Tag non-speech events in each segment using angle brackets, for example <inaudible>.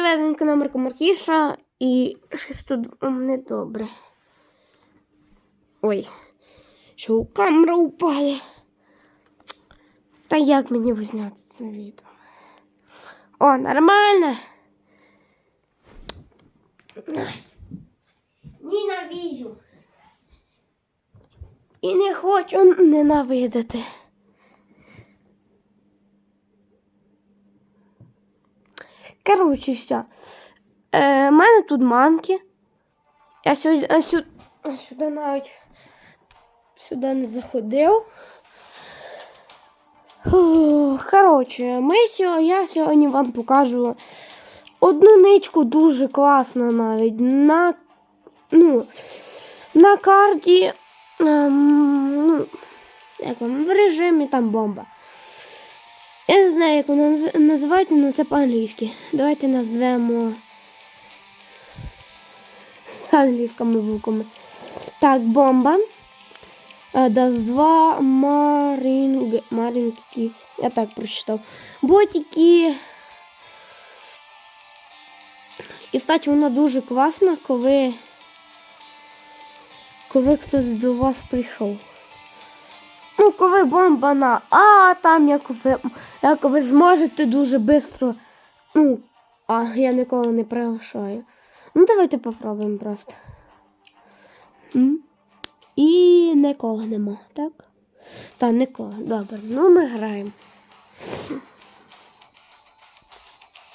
приведенька номерка Маркіша і щось тут недобре. Ой, що камера упала. Та як мені зняти це відео? О, нормально. Ненавижу. І не хочу ненавидити. Коротше, все. Е, у мене тут манки. Я сюди, а сюди, а сюди навіть сюди не заходив. Коротше, ми сьогодні, я сьогодні вам покажу одну ничку дуже класну навіть на, ну, на карті. ем, ну, як вам, в режимі там бомба. Я не знаю, як вона наз- називається, але це по-англійськи. Давайте назвемо англійськими буквами. Так, бомба. Das 2 Маринг... Маринг. Я так прочитав. Ботики. І, кстати, вона дуже класна, коли, коли хтось до вас прийшов. Ну, коли бомба на А, там як ви, як ви зможете дуже швидко. Ну, а я ніколи не приглашаю. Ну, давайте попробуємо просто. І нікого нема, так? Та нікого. Добре. Ну ми граємо.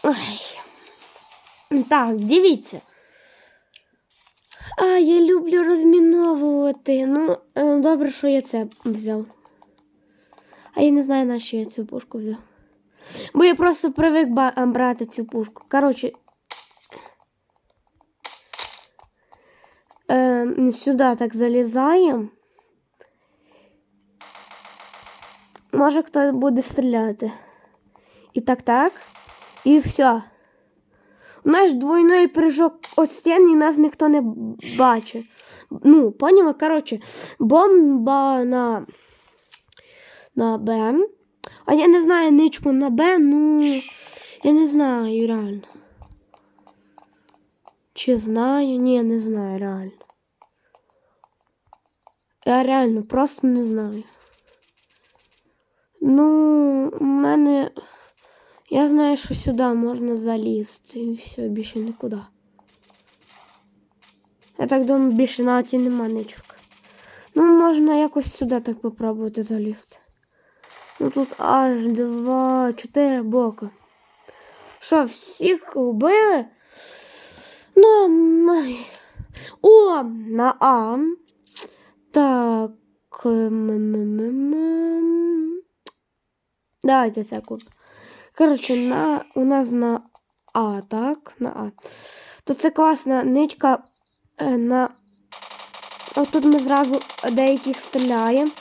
Ой. Так, дивіться. А, я люблю розміновувати. Ну, е, добре, що я це взяв. А я не знаю, на що я цю пушку взяв. Бо я просто привик ба- а, брати цю пушку. Коротше. Е, сюди так залізаємо. Може хтось буде стріляти. І так, так. І все. У нас двойний прыжок от стін і нас ніхто не бачить. Ну, поняла? Коротше, бомба на, на Б. А я не знаю ничку на Б, ну я не знаю реально. Чи знаю? Ні, не знаю реально. Я реально просто не знаю. Ну, у мене. Я знаю, що сюди можна залізти і все, більше нікуди. Я так думаю, більше на ті нема нічок. Ну, можна якось сюди так попробувати залізти. Ну тут аж два, чотири бока. Що, всіх вбили? Ну, о, на А. Так. Давайте це купимо. Коротше, на, у нас на А, так? На А. То це класна ничка на. От тут ми зразу деяких стріляємо.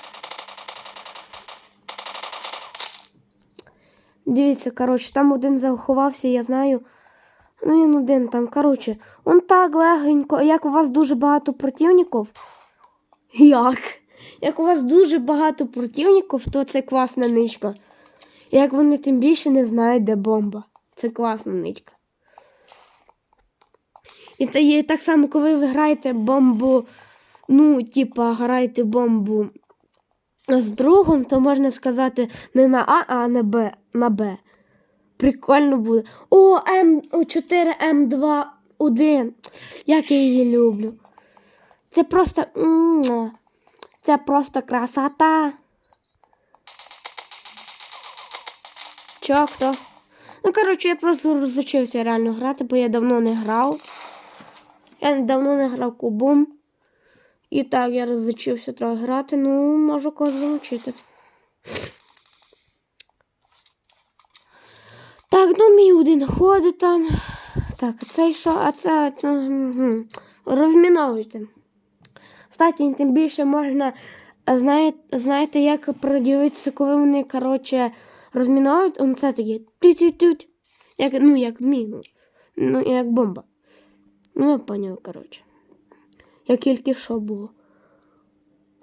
Дивіться, коротше, там один заховався, я знаю. Ну, він один там. Коротше, он так легенько, як у вас дуже багато противників. Як? Як у вас дуже багато противників, то це класна ничка. Як вони тим більше не знають, де бомба. Це класна ничка. І та є так само, коли ви граєте бомбу, ну, типа, граєте бомбу з другом, то можна сказати не на А, а на Б. На Б. Прикольно буде. О, М4, М2, 1. Як я її люблю. Це просто. Це просто красота. Чо, хто? Ну, коротше, я просто розучився реально грати, бо я давно не грав. Я давно не грав кубом. І так, я розучився трохи грати, ну, можу когось залучити. Так, ну мій один ходить там. Так, а це що? А це, це розміновуйте. Кстати, тим більше можна, а, знаєте, як продивитися, коли вони, коротше, розміновують, он це таке тють-тють-тють. Як, ну, як міну. Ну, як бомба. Ну, я поняв, коротше. Як тільки що було.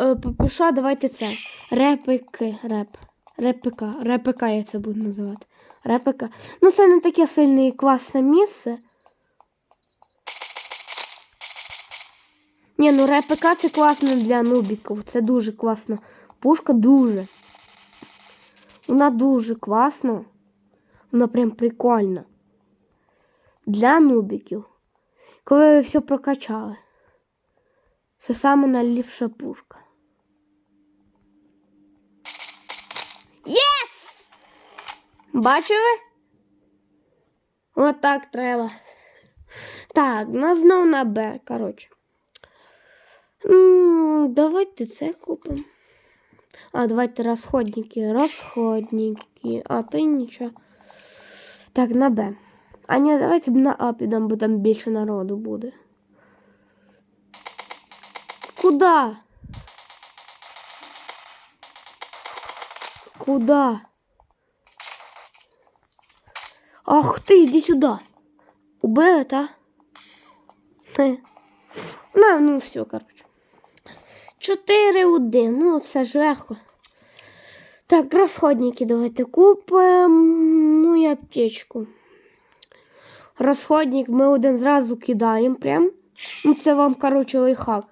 Е, Поки що, давайте це. Репики, реп. РПК. РПК я це буду називати. РПК. Ну, це не таке сильне і класне місце. Ні, ну РПК це класно для нубіків. Це дуже класна пушка, дуже. Вона дуже класна. Вона прям прикольна. Для нубіків. Коли ви все прокачали. Це саме найліпша пушка. Єс! Бачили? Отак треба. Так, нас знов на Б, коротше. Давайте це купимо. А, давайте розходники. Розходники. А, то й нічого. Так, на Б. А ні, давайте на А підемо, бо там більше народу буде. Куда? Куда? Ах ти, іди сюди. Убили, та? Хе. На, ну все, коротше. 4-1. Ну, це ж легко. Так, розходники давайте купимо. Ну і аптечку. Розходник ми один зразу кидаємо прям. Ну, це вам, коротше, лайфхак.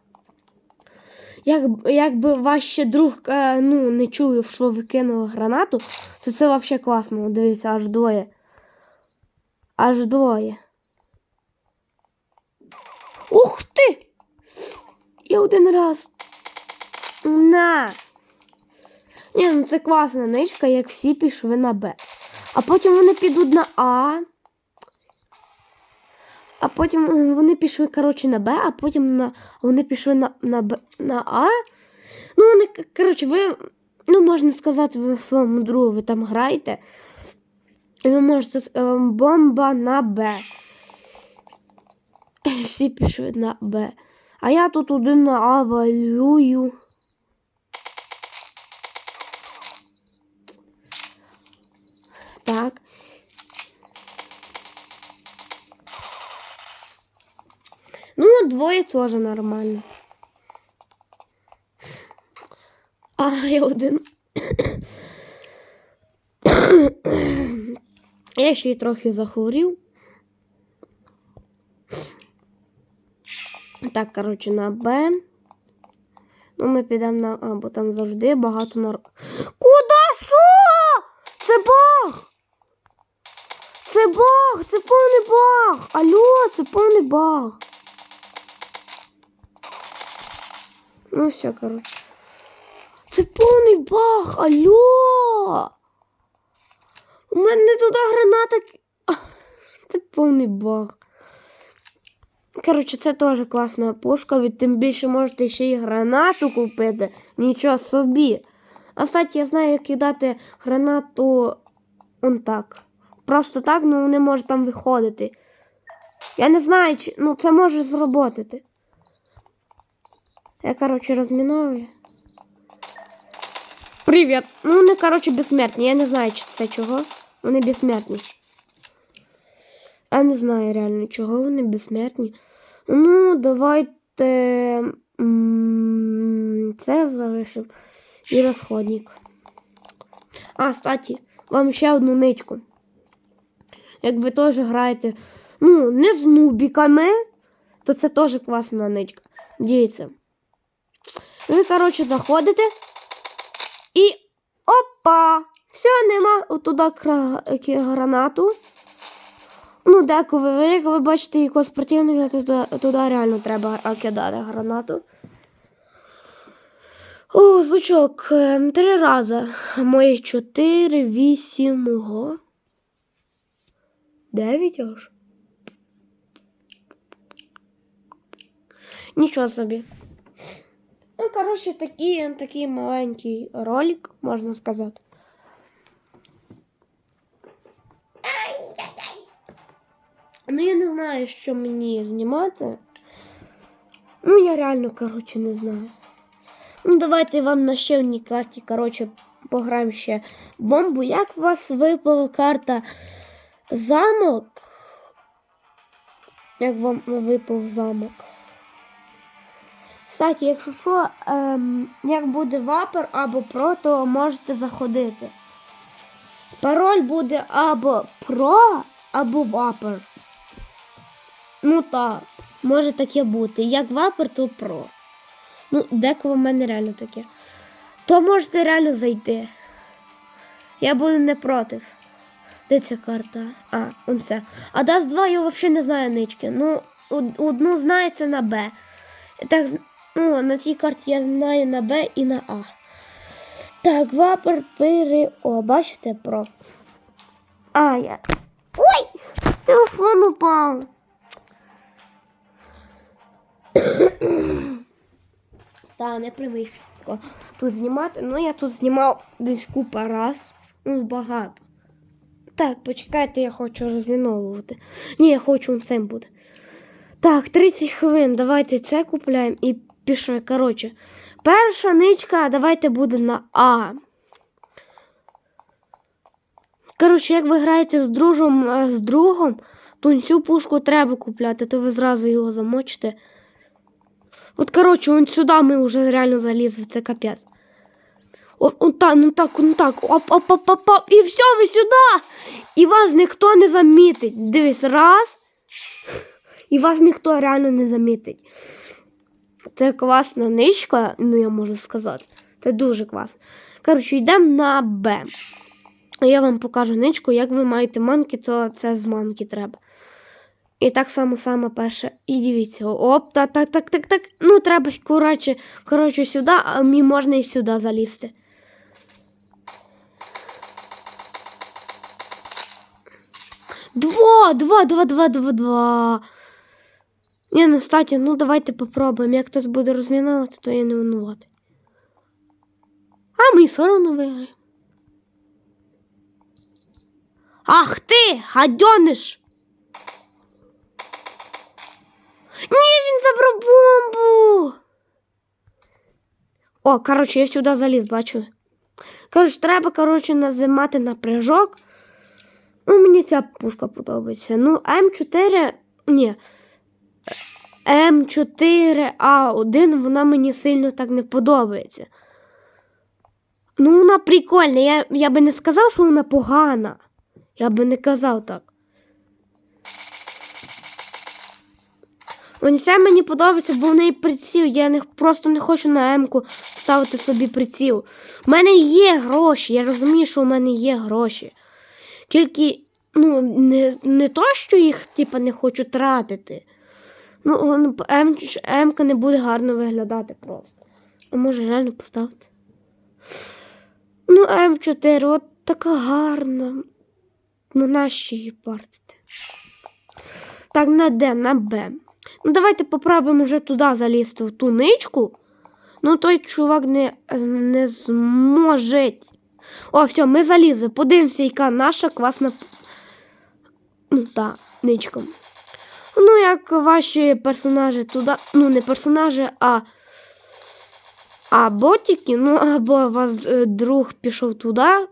Як, якби ваш ще друг е, ну, не чув, що ви кинули гранату, то це взагалі класно. Дивіться, аж двоє. Аж двоє. Ух ти! Я один раз. На. Ні, ну це класна ничка, як всі пішли на Б. А потім вони підуть на А. А потім е, вони пішли, коротше, на Б, а потім на вони пішли на, на, Б, на А. Ну, вони, коротше, ви, ну, можна сказати, ви своєму другу ви там граєте. І ви можете с- е, бомба на Б. Всі пішли на Б. А я тут один на А валюю. Так. Ну, двоє теж нормально. А, я один. я ще й трохи захворів. Так, коротше, на Б. Ну, ми підемо на А, бо там завжди багато нар... Куда що? Це баг! Це баг! Це повний баг! Алло, це повний баг. Ну все, коротше. Це повний баг, алло! У мене не туди граната. Це повний баг. Коротше, це теж класна пушка, ви тим більше можете ще й гранату купити. Нічого собі. А кстати, я знаю, як кидати гранату он так. Просто так, ну не може там виходити. Я не знаю, чи ну це може зробити. Я, коротше, розміновую. Привіт! Ну, вони, коротше, безсмертні. Я не знаю, чи це чого. Вони безсмертні. Я не знаю реально, чого вони безсмертні. Ну, давайте це залишимо. І розходник. А, кстати, вам ще одну ничку. Як ви теж граєте, ну, не з нубіками, то це теж класна ничка. Дивіться. Ви, коротше, заходите і опа! Все, нема кра- гранату. Ну, деколи ви, як ви бачите, якогось противника, туди, туди реально треба кидати гранату. О, звучок, е, три рази. Мої чотири, вісім. Дев'ять аж. Нічого собі. Коротше, такий, такий маленький ролик, можна сказати. Ну, я не знаю, що мені знімати. Ну, я реально, коротше, не знаю. Ну, давайте вам на ще одній карті, коротше, пограємо ще бомбу. Як у вас випала карта замок? Як вам випав замок? Кстати, якщо що, ем, як буде вапер або про, то можете заходити. Пароль буде або про, або вапер. Ну так, може таке бути. Як вапер, то про. Ну, деколи в мене реально таке. То можете реально зайти. Я буду не проти. Де ця карта? А, он це. А Даст 2 я взагалі не знаю нички. Ну, одну знається на Б. Так, ну, на цій карті я знаю на Б і на А. Так, вапор. О, бачите про. А, я. Ой! Телефон упав. Та, не привично тут знімати. Ну, я тут знімав десь купа раз. Ну, багато. Так, почекайте, я хочу розміновувати. Ні, я хочу цим буде. Так, 30 хвилин. Давайте це купляємо і пішли. Коротше, перша ничка, давайте буде на А. Коротше, як ви граєте з дружом, е, з другом, то цю пушку треба купляти, то ви зразу його замочите. От, коротше, он сюди ми вже реально залізли, це капець. Он так, ну так, ну так. Оп, оп, оп, оп, оп. І все, ви сюди. І вас ніхто не замітить. Дивись, раз. І вас ніхто реально не замітить. Це класна ничка, ну я можу сказати. Це дуже класно. Коротше, йдемо на Б. Я вам покажу ничку, як ви маєте манки, то це з манки треба. І так само саме перше. І дивіться, оп, так, так, так, так, так. Ну, треба коротше, коротше сюди, а мені можна і сюди залізти. Два, два, два, два, два, два. Ні, ну, кстати, ну давайте попробуємо. Як хтось буде розмінувати, то я не винуватий. А ми все одно виграємо. Ах ти, гадьониш! Ні, він забрав бомбу. О, коротше, я сюди заліз, бачу. Коротше, треба, коротше, назимати напряжок. Ну, мені ця пушка подобається. Ну, М4. Ні. М4А1 вона мені сильно так не подобається. Ну, вона прикольна. Я, я би не сказав, що вона погана. Я би не казав так. Ось це мені подобається, бо в неї приціл. Я не, просто не хочу на М-ку ставити собі приціл. У мене є гроші, я розумію, що у мене є гроші. Тільки, ну, не, не то, що їх типа, не хочу тратити. Ну, М-ка не буде гарно виглядати просто. А може реально поставити? Ну, М4, от така гарна. Ну, нащо її портити? Так, на Д, на Б. Ну, давайте попробуємо вже туди залізти в ту ничку. Ну, той чувак не, не зможе. О, все, ми залізли. Подивимося, яка наша класна. Ну, та, ничка. Ну, як ваші персонажі туди. Ну, не персонажі, а. А ботики, ну, або вас е, друг пішов туди,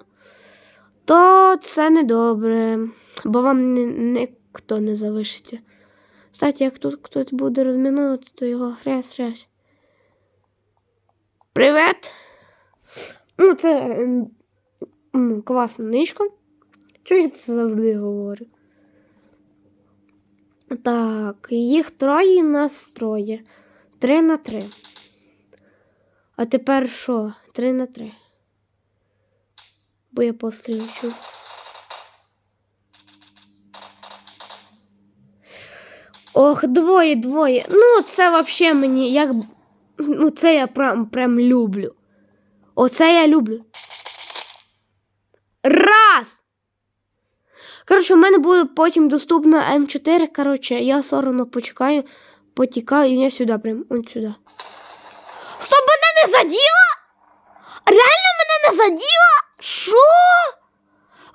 то це не добре, бо вам ніхто не залишиться. Кстати, як тут хтось буде розмінувати, то його хрясь хрясь. Привет! Ну, це м, класна ничка. Чого я це завжди говорю? Так, їх троє нас троє. Три на три. А тепер що? Три на три. Бо я постріл чув. Ох, двоє, двоє. Ну, це вообще мені як. Ну, це я прям, прям люблю. Оце я люблю. Раз! Коротше, в мене буде потім доступно М4. Коротше, я соромно почекаю, потікаю, і я сюди прям, от сюди. Стоп, мене не заділа? Реально мене не заділа? Що?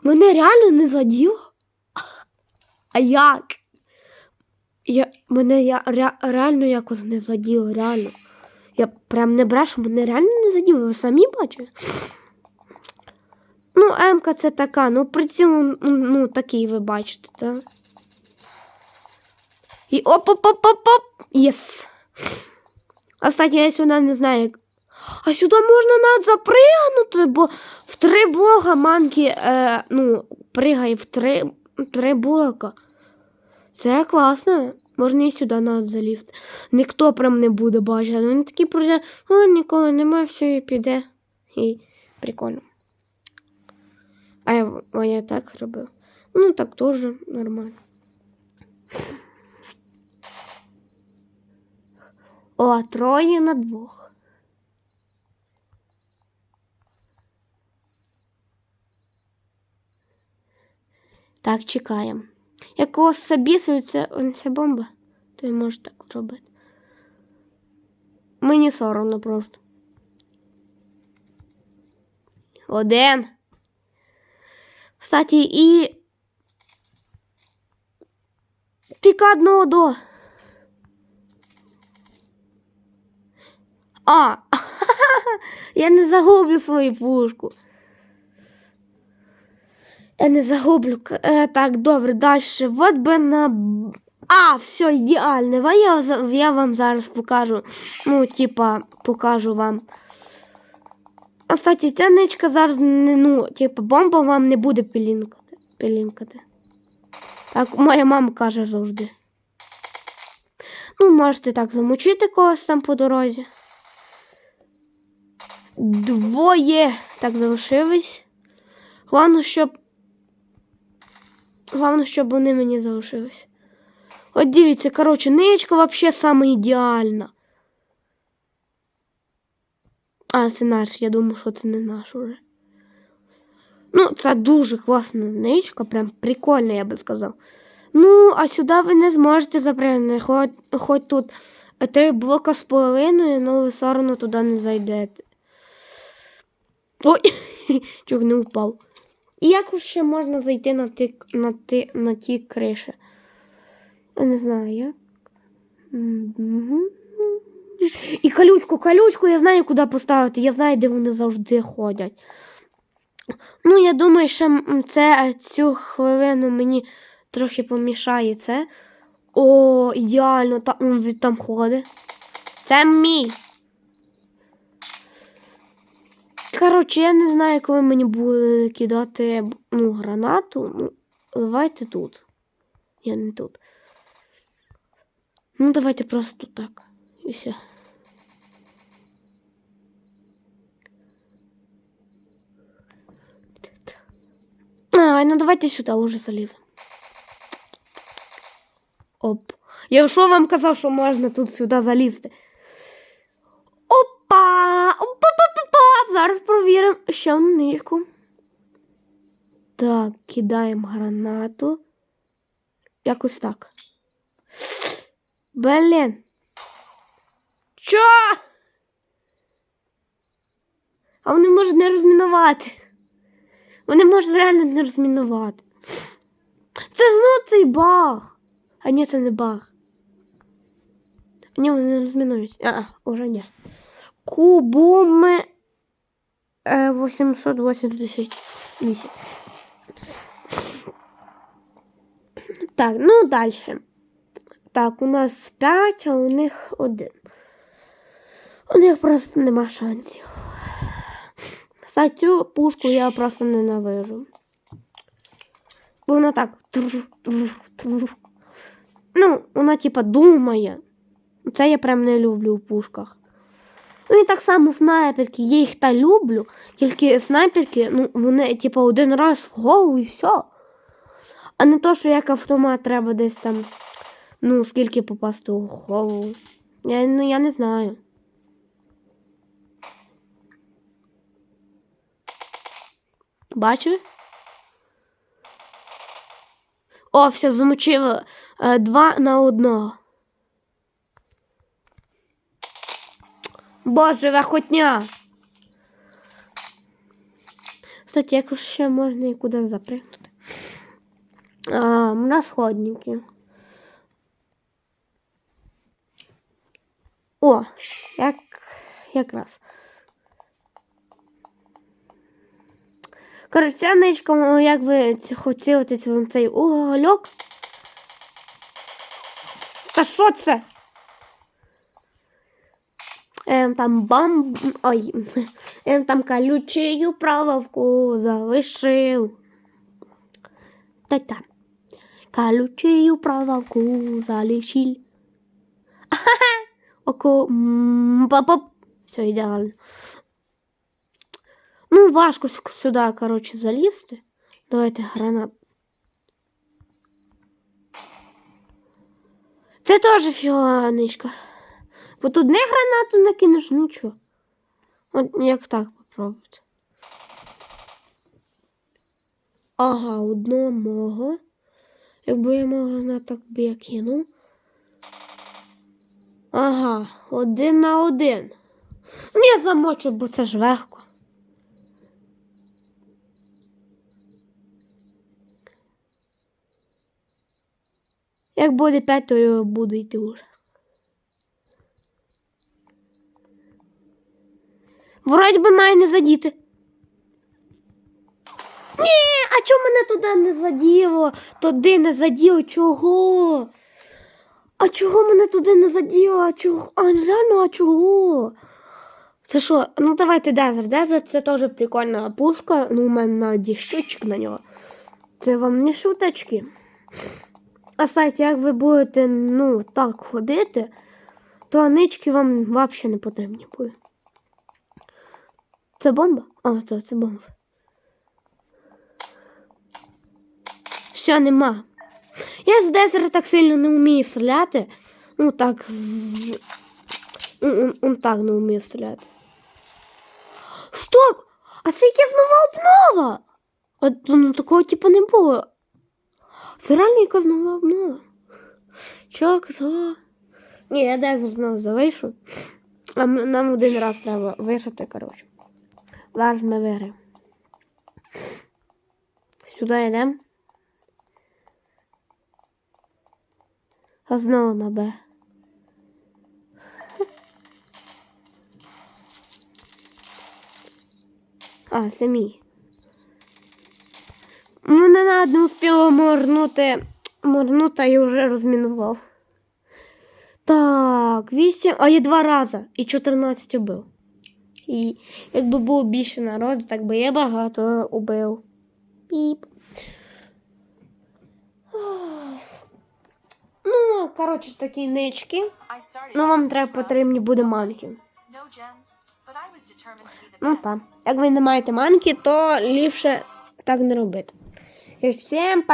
Мене реально не заділо? А як? Я, мене я, ре, реально якось не заділо, реально. Я прям не брешу, мене реально не заділо, ви самі бачите? Ну, М-ка це така, ну приціл, ну, такий ви бачите, так? І оп-оп-оп-оп-оп! Єс! А я сюди не знаю. як. А сюди можна навіть запригнути, бо в три блока манки, е, ну, пригає в три, три блока. Це класно. Можна і сюди навіть залізти. Ніхто прям не буде бачити. Він такий пройде, о, ніколи немає, все і піде. І прикольно. А я, а я так робив. Ну, так теж нормально. О, троє на двох. Так, чекаємо. Як у вас забісується ця бомба, то я можу так зробити. Мені соромно просто. Один. Кстати, і. Тільки одного до. А, <laughs> я не загублю свою пушку. Я не загублю. Е, так, добре, далі. Вот би на. А, все, ідеально. Я, я вам зараз покажу. Ну, типа, покажу вам. Кстати, ця ничка зараз не, ну, типа, бомба вам не буде пілінкати. пілінкати. Так, моя мама каже завжди. Ну, можете так замочити когось там по дорозі. Двоє так залишились. Головне, щоб. Головне, щоб вони мені залишились. От дивіться, коротше, ничка вообще саме ідеальна. А, це наш, я думаю, що це не наш уже. Ну, це дуже класна ничка, прям прикольна, я би сказав. Ну, а сюди ви не зможете запрягнути, хоч, хоч тут три блока з половиною, але ви все одно туди не зайдете. Ой, <laughs> чуть не впав. І як ще можна зайти на ті, на ті, на ті криші? Я не знаю, як. І колючку, колючку я знаю, куди поставити. Я знаю, де вони завжди ходять. Ну, я думаю, що це е, цю хвилину мені трохи помішає це. О, ідеально, там, він там ходить. Це мій. Коротше, я не знаю, коли мені буде кидати ну, гранату. Ну, давайте тут. Я не тут. Ну, давайте просто так. І все. А, ну давайте сюди уже заліземо. Оп. Я що вам казав, що можна тут сюди залізти? Опа! Опа-па-па-па! Зараз провіримо ще одну нижку. Так, кидаємо гранату. Якось так. Блін. Чо? А вони можуть не розмінувати. Вони можуть реально не розмінувати. Це знову цей баг. А ні, це не баг. Ні, вони не розмінують. А, уже ні. Кубуми е, 888. Так, ну далі. Так, у нас 5, а у них один. У них просто нема шансів. Кстати, цю пушку я просто ненавижу. Бо вона так. Ну, вона типа думає. Це я прям не люблю в пушках. Ну і так само снайперки, я їх та люблю, тільки снайперки, ну, вони, типу, один раз в голову і все. А не то, що як автомат треба десь там, ну, скільки попасти у голову. Я, ну, я не знаю. Бачив? О, все, замочив е, два на одного. Боже, вахотня. Кстати, як ще можна і куди запригнути? А, на сходники. О, як якраз. Коротше, ничка, ну, як ви ці- хотіли цей угольок. Та що це? Ем, там бам. Ой. Ем, там колючую проволоку залишив. Та-та. Колючую проволоку залишив. Ахаха. Око. Все ідеально. Ну, важко сюди, коротше, залізти. Давайте гранат. Це теж фіоланичка. Бо тут не гранату накинеш, нічого. От як так попробувати. Ага, одного мого. Якби я мого гранат, так би я кинув. Ага, один на один. Ну, я замочу, бо це ж легко. Як буде п'ять, то я буду йти вже. Вроді би має не задіти. Ні, а чому мене туди не заділо? Туди не заділо чого? А чого мене туди не заділо? А чого? А реально, а чого? Це що? Ну давайте Дезер. Дезер це теж прикольна пушка. Ну, у мене на штучок на нього. Це вам не шуточки. А кстати, як ви будете ну, так ходити, то нички вам взагалі не потрібні будуть. Це бомба? А, це, це бомба. Все, нема. Я з Дезера так сильно не вмію стріляти. Ну так. З... Он, он так не вміє стріляти. Стоп! А це якась нова обнова! От, ну, такого типу не було. Це реально якась нова обнова. Чого казала? Ні, я Дезер знову залишу. А нам один раз треба виграти, коротше. Зараз ми виграємо. Сюди йдемо. А знову на Б. <laughs> А, це мій. Ну, не надо, не успіло морнути. Морнути і вже розмінував. Так, 8. А я два рази. І 14 убив. І якби було більше народу, так би я багато убив. Піп. Ну, коротше, такі нички. Ну, вам треба потрібні буде манки. Ну так. Як ви не маєте манки, то ліпше так не робити. Всім пока.